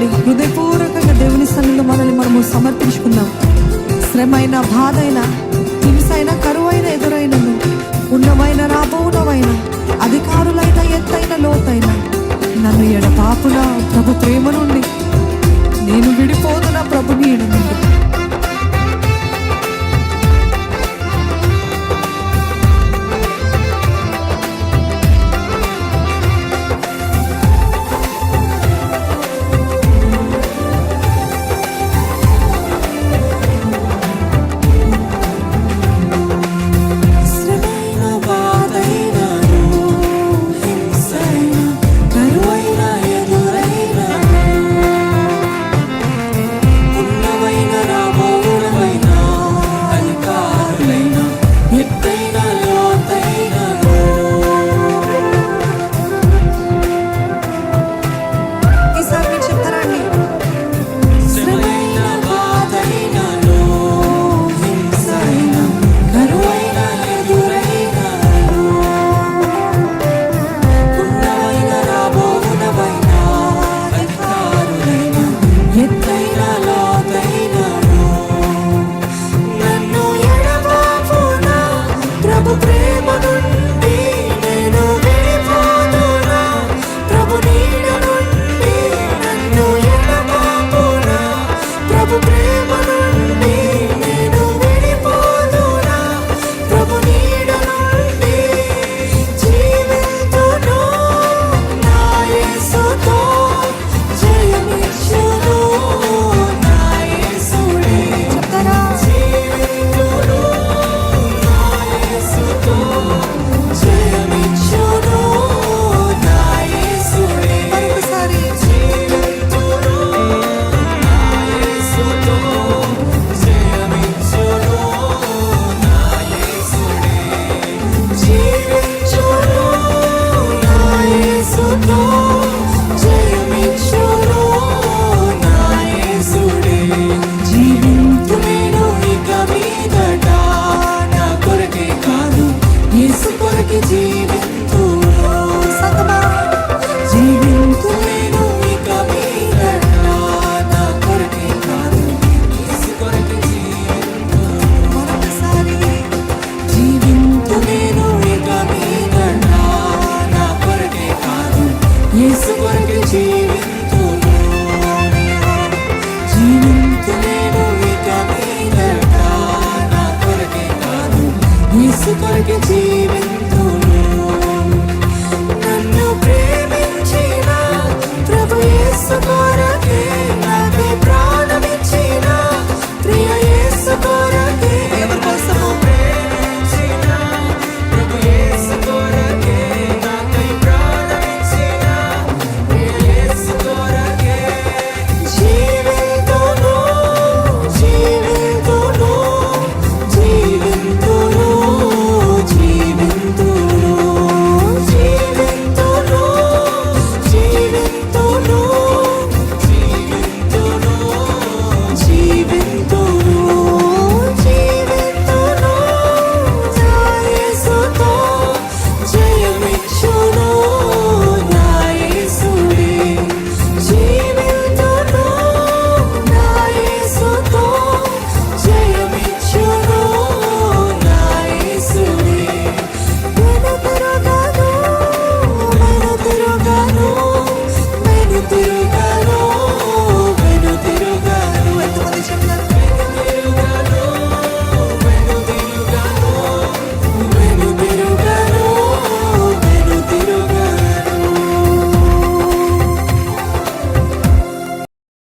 తండ్రి హృదయపూర్వకంగా దేవుని సన్నిధిలో మనల్ని మనము సమర్పించుకుందాం. శ్రమైన బాధ అయినా యేసు కొరకు జీవితును జీవించలేను ఇక మీదట నా